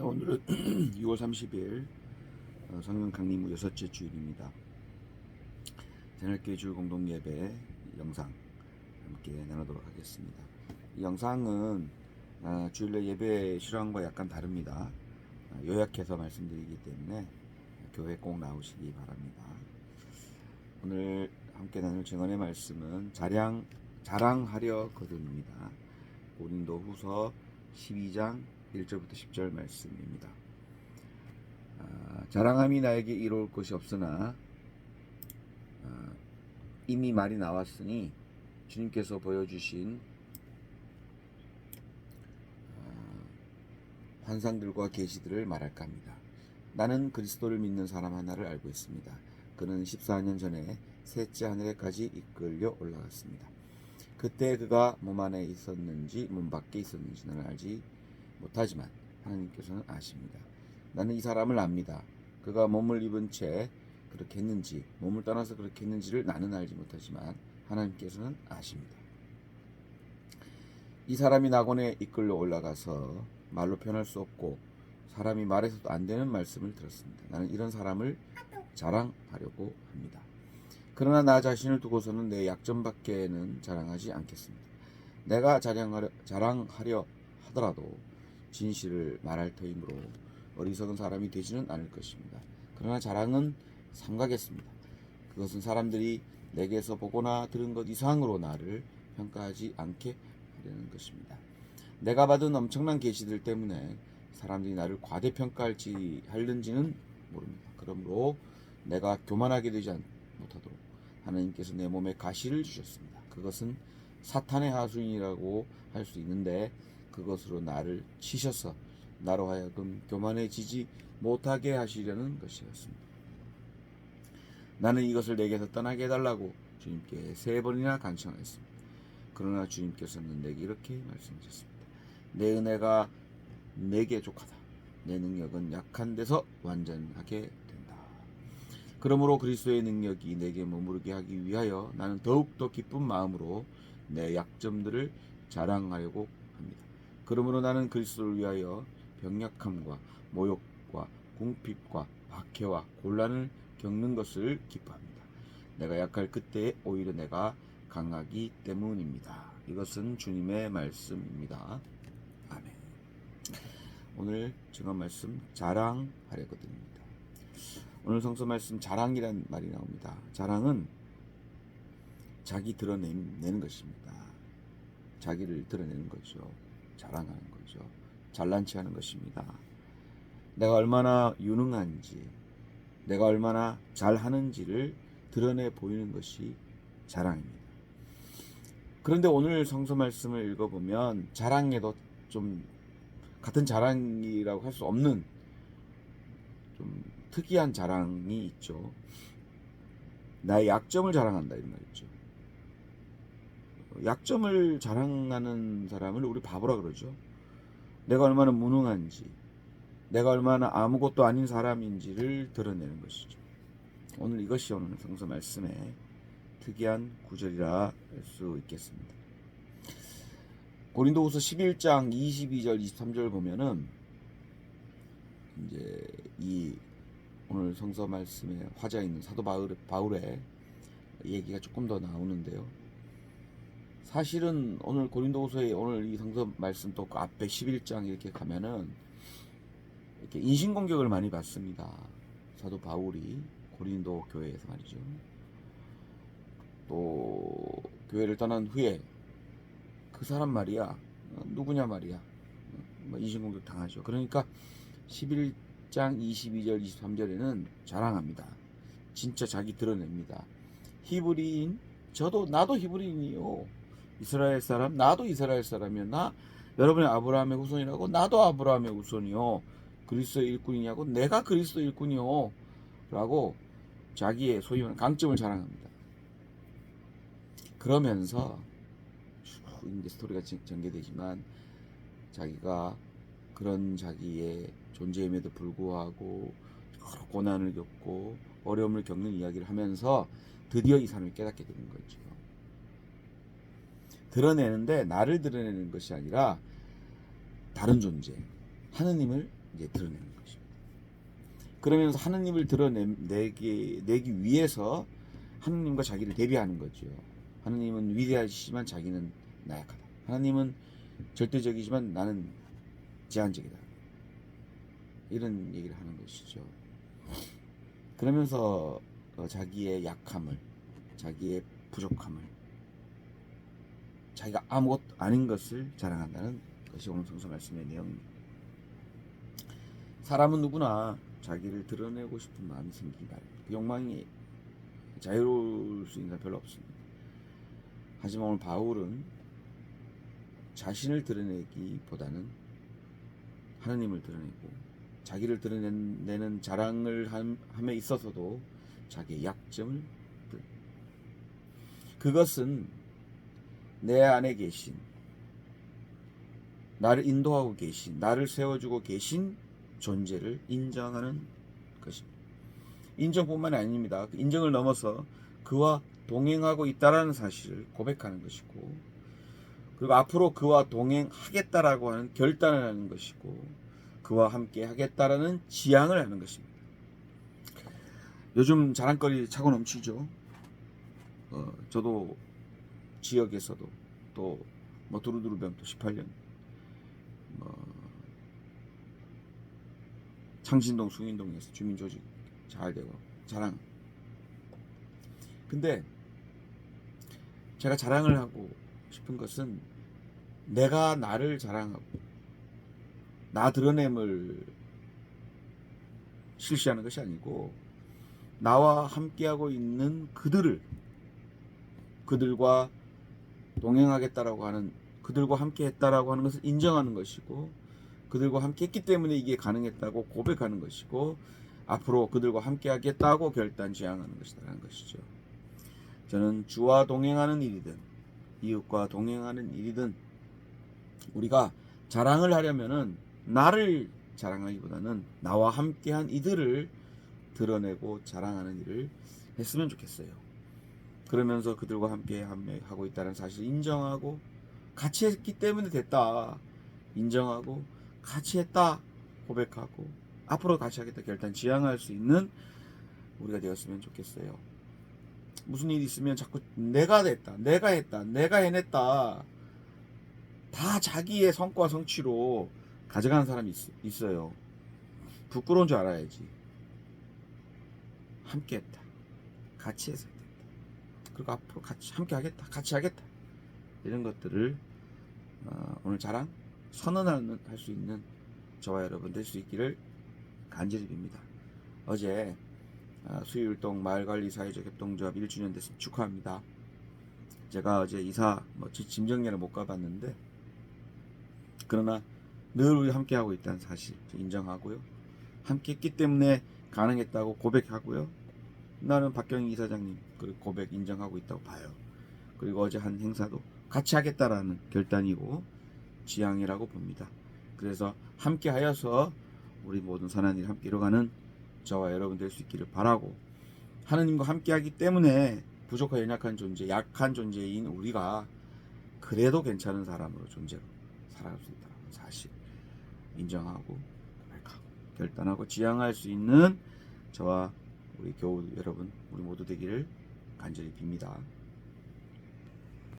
네, 오늘은 6월 30일 어, 성령 강림 후 여섯째 주일입니다. 새날교회 주일 공동 예배 영상 함께 나누도록 하겠습니다. 이 영상은 아, 주일날 예배 실황과 약간 다릅니다. 아, 요약해서 말씀드리기 때문에 교회 꼭 나오시기 바랍니다. 오늘 함께 나눌 증언의 말씀은 자랑 자랑하려거든입니다. 고린도 후서 12장 1절부터 10절 말씀입니다. 아, 자랑함이 나에게 이로울 것이 없으나 아, 이미 말이 나왔으니 주님께서 보여주신 아, 환상들과 계시들을 말할까 합니다. 나는 그리스도를 믿는 사람 하나를 알고 있습니다. 그는 14년 전에 셋째 하늘에까지 이끌려 올라갔습니다. 그때 그가 몸 안에 있었는지 몸 밖에 있었는지는 알지 못하지만 하나님께서는 아십니다. 나는 이 사람을 압니다. 그가 몸을 입은 채 그렇게 했는지 몸을 떠나서 그렇게 했는지를 나는 알지 못하지만 하나님께서는 아십니다. 이 사람이 낙원에 이끌려 올라가서 말로 표현할 수 없고 사람이 말해서도 안 되는 말씀을 들었습니다. 나는 이런 사람을 자랑하려고 합니다. 그러나 나 자신을 두고서는 내 약점밖에는 자랑하지 않겠습니다. 내가 자랑하려, 자랑하려 하더라도 진실을 말할 터이므로 어리석은 사람이 되지는 않을 것입니다. 그러나 자랑은 삼가겠습니다. 그것은 사람들이 내게서 보거나 들은 것 이상으로 나를 평가하지 않게 하려는 것입니다. 내가 받은 엄청난 계시들 때문에 사람들이 나를 과대평가할지 할는지는 모릅니다. 그러므로 내가 교만하게 되지 않, 못하도록 하나님께서 내 몸에 가시를 주셨습니다. 그것은 사탄의 하수인이라고 할 수 있는데 그것으로 나를 치셔서 나로 하여금 교만해지지 못하게 하시려는 것이었습니다. 나는 이것을 내게서 떠나게 해달라고 주님께 세 번이나 간청했습니다. 그러나 주님께서는 내게 이렇게 말씀하셨습니다. 내 은혜가 내게 족하다. 내 능력은 약한 데서 완전하게 된다. 그러므로 그리스도의 능력이 내게 머무르게 하기 위하여 나는 더욱더 기쁜 마음으로 내 약점들을 자랑하려고 합니다. 그러므로 나는 그리스도를 위하여 병약함과 모욕과 궁핍과 박해와 곤란을 겪는 것을 기뻐합니다. 내가 약할 그때에 오히려 내가 강하기 때문입니다. 이것은 주님의 말씀입니다. 아멘. 오늘 증언 말씀 자랑하려거든입니다. 오늘 성서 말씀 자랑이란 말이 나옵니다. 자랑은 자기 드러내는 것입니다. 자기를 드러내는 거죠. 자랑하는 거죠. 잘난 체 하는 것입니다. 내가 얼마나 유능한지, 내가 얼마나 잘하는지를 드러내 보이는 것이 자랑입니다. 그런데 오늘 성서 말씀을 읽어보면 자랑에도 좀 같은 자랑이라고 할 수 없는 좀 특이한 자랑이 있죠. 나의 약점을 자랑한다 이런 말이죠. 약점을 자랑하는 사람을 우리 바보라 그러죠. 내가 얼마나 무능한지, 내가 얼마나 아무것도 아닌 사람인지를 드러내는 것이죠. 오늘 이것이 오늘 성서 말씀의 특이한 구절이라 할 수 있겠습니다. 고린도후서 11장 22절 23절 보면은 이제 이 오늘 성서 말씀에 화자 있는 사도 바울, 바울의 얘기가 조금 더 나오는데요. 사실은 오늘 고린도후서의 오늘 이 성서 말씀 또 그 앞에 11장 이렇게 가면은 이렇게 인신 공격을 많이 받습니다. 사도 바울이 고린도 교회에서 말이죠. 또 교회를 떠난 후에 그 사람 말이야 어, 누구냐 말이야 뭐 인신 공격 당하죠. 그러니까 11장 22절 23절에는 자랑합니다. 진짜 자기 드러냅니다. 히브리인 저도 나도 히브리인이요. 이스라엘 사람 나도 이스라엘 사람이요. 나 여러분의 아브라함의 후손이라고 나도 아브라함의 후손이요. 그리스도의 일꾼이냐고 내가 그리스도 일꾼이요. 라고 자기의 소위 말하는 강점을 자랑합니다. 그러면서 쭉 이제 스토리가 전- 전개되지만 자기가 그런 자기의 존재임에도 불구하고 여러 고난을 겪고 어려움을 겪는 이야기를 하면서 드디어 이 사람이 깨닫게 되는 거죠. 드러내는데 나를 드러내는 것이 아니라 다른 존재, 하느님을 이제 드러내는 것입니다. 그러면서 하느님을 드러내기 내기 위해서 하느님과 자기를 대비하는 거죠. 하느님은 위대하시지만 자기는 나약하다. 하나님은 절대적이지만 나는 제한적이다. 이런 얘기를 하는 것이죠. 그러면서 어, 자기의 약함을, 자기의 부족함을, 자기가 아무것도 아닌 것을 자랑한다는 것이 오늘 성서 말씀의 내용입니다. 사람은 누구나 자기를 드러내고 싶은 마음이 생기기 바랍니다. 그 욕망이 자유로울 수 있는 사람 별로 없습니다. 하지만 오늘 바울은 자신을 드러내기보다는 하나님을 드러내고 자기를 드러내는 자랑을 함- 함에 있어서도 자기의 약점을 드러- 그것은 내 안에 계신 나를 인도하고 계신 나를 세워주고 계신 존재를 인정하는 것입니다. 인정뿐만이 아닙니다. 그 인정을 넘어서 그와 동행하고 있다라는 사실을 고백하는 것이고 그리고 앞으로 그와 동행하겠다라고 하는 결단을 하는 것이고 그와 함께 하겠다라는 지향을 하는 것입니다. 요즘 자랑거리 차고 넘치죠. 어, 저도 지역에서도 또 뭐 두루두루병 또 18년 뭐 창신동 숭인동에서 주민조직 잘 되고 자랑. 근데 제가 자랑을 하고 싶은 것은 내가 나를 자랑하고 나 드러냄을 실시하는 것이 아니고 나와 함께하고 있는 그들을 그들과 동행하겠다라고 하는 그들과 함께 했다라고 하는 것을 인정하는 것이고 그들과 함께 했기 때문에 이게 가능했다고 고백하는 것이고 앞으로 그들과 함께 하겠다고 결단 지향하는 것이라는 것이죠. 저는 주와 동행하는 일이든 이웃과 동행하는 일이든 우리가 자랑을 하려면은 나를 자랑하기보다는 나와 함께한 이들을 드러내고 자랑하는 일을 했으면 좋겠어요. 그러면서 그들과 함께 함- 하고 있다는 사실을 인정하고 같이 했기 때문에 됐다. 인정하고 같이 했다. 고백하고 앞으로 같이 하겠다 결단 지향할 수 있는 우리가 되었으면 좋겠어요. 무슨 일이 있으면 자꾸 내가 됐다. 내가 했다. 내가 해냈다. 다 자기의 성과 성취로 가져가는 사람이 있, 어요 부끄러운 줄 알아야지. 함께 했다. 같이 해서 됐다. 그리고 앞으로 같이 함께 하겠다. 같이 하겠다. 이런 것들을 어, 오늘 자랑 선언하는 할수 있는 저와 여러분 될 수 있기를 간절히 빕니다. 어제 아, 수유율동 마을관리 사회적 협동조합 1주년 됐으면 축하합니다. 제가 어제 이사 뭐 지- 짐 정리를 못 가봤는데 그러나 늘 우리 함께 하고 있다는 사실 인정하고요. 함께 했기 때문에 가능했다고 고백하고요. 나는 박경희 이사장님 그 고백 인정하고 있다고 봐요. 그리고 어제 한 행사도 같이 하겠다라는 결단이고 지향이라고 봅니다. 그래서 함께 하여서 우리 모든 선한 일 함께 이뤄가는 저와 여러분 될 수 있기를 바라고 하느님과 함께 하기 때문에 부족한 연약한 존재, 약한 존재인 우리가 그래도 괜찮은 사람으로 존재로 살아갈 수 있다는 사실 인정하고 결단하고 지향할 수 있는 저와 우리 교우 여러분 우리 모두 되기를 간절히 빕니다.